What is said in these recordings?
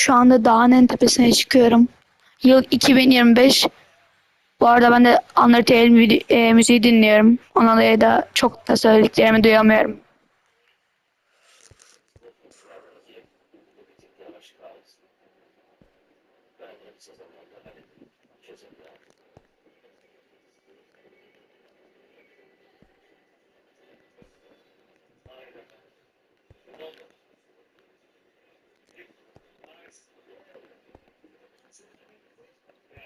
Şu anda dağın en tepesine çıkıyorum. Yıl 2025. Bu arada ben de Undertale e, müziği dinliyorum. Ona da çok da söylediklerimi duyamıyorum.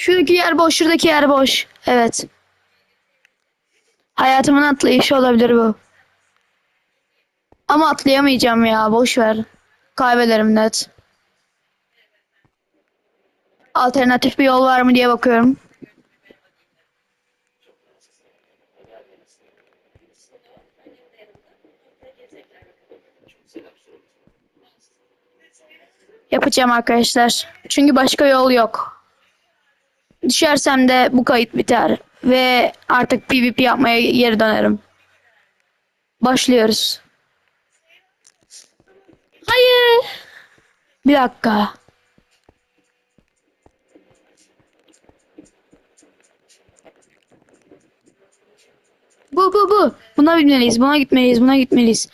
Şuradaki yer boş, şuradaki yer boş. Evet. Hayatımın atlayışı olabilir bu. Ama atlayamayacağım ya, boş ver. Kaybederim net. Alternatif bir yol var mı diye bakıyorum. Yapacağım arkadaşlar. Çünkü başka yol yok. Düşersem de bu kayıt biter. Ve artık PvP yapmaya geri dönerim. Başlıyoruz. Hayır. Bir dakika. Bu bu bu. Buna binmeliyiz. Buna gitmeliyiz. Buna gitmeliyiz.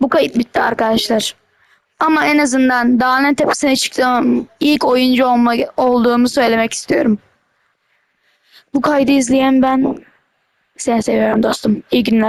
Bu kayıt bitti arkadaşlar. Ama en azından dağın tepesine çıktığım ilk oyuncu olma, olduğumu söylemek istiyorum. Bu kaydı izleyen ben seni seviyorum dostum. İyi günler.